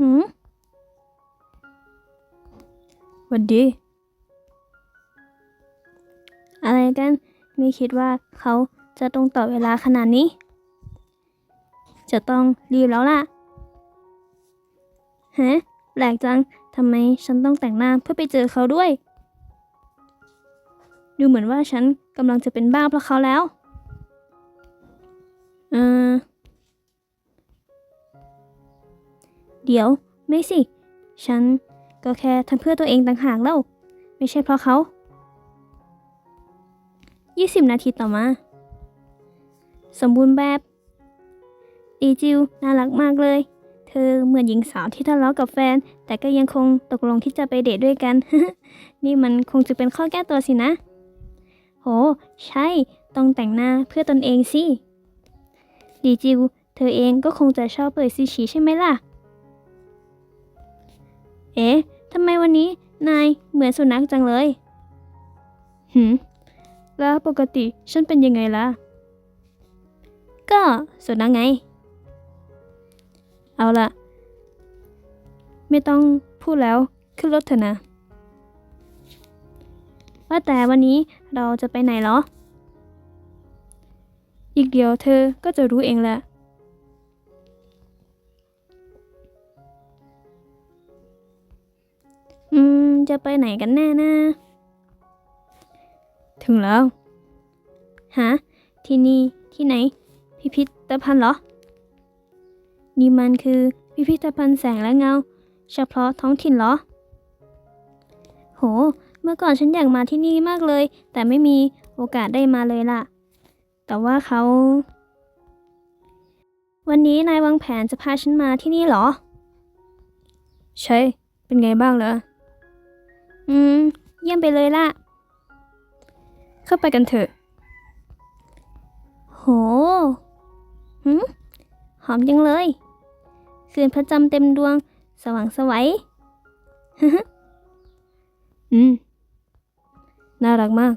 หืมวันดี อะไรกัน ไม่คิดว่าเขาจะตรงต่อเวลาขนาดนี้ จะต้องรีบแล้วล่ะฮะแปลกจัง ทำไมฉันต้องแต่งหน้าเพื่อไปเจอเขาด้วย ดูเหมือนว่าฉันกำลังจะเป็นบ้าเพราะเขาแล้ว เดี๋ยว ไม่สิ ฉันก็แค่ทำเพื่อตัวเองต่างหากแล้ว ไม่ใช่เพราะเขา 20 นาทีต่อมา สมบูรณ์แบบดีจิวน่ารักมากเลย เธอเหมือนหญิงสาวที่ทะเลาะกับแฟน แต่ก็ยังคงตกลงที่จะไปเดทด้วยกัน นี่มันคงจะเป็นข้อแก้ตัวสินะ โห ใช่ ต้องแต่งหน้าเพื่อตนเองสิ ดีจิว เธอเองก็คงจะชอบเปิดซีฉีใช่ไหมล่ะ เอ๊ะทำไมวันนี้นายเหมือนสุนัขจังเลย หืม แล้วปกติฉันเป็นยังไงล่ะ ก็สุนัขไง เอาล่ะ ไม่ต้องพูดแล้วขึ้นรถเถอะนะ ว่าแต่วันนี้เราจะไปไหนเหรอ อีกเดียวเธอก็จะรู้เองแหละ จะไปไหนกันแน่นะ ถึงแล้ว ฮะ ที่นี่ที่ไหน พิพิธภัณฑ์เหรอ นี่มันคือพิพิธภัณฑ์แสงและเงา เฉพาะท้องถิ่นเหรอ โห เมื่อก่อนฉันอยากมาที่นี่มากเลย แต่ไม่มีโอกาสได้มาเลยล่ะ แต่ว่าเขา วันนี้นายวางแผนจะพาฉันมาที่นี่เหรอ ใช่ เป็นไงบ้างเหรอ อืม เยี่ยมไปเลยล่ะ เข้าไปกันเถอะ โหหืมหอมจังเลย คืนพระจำเต็มดวง สว่างสวัยอืม น่ารักมาก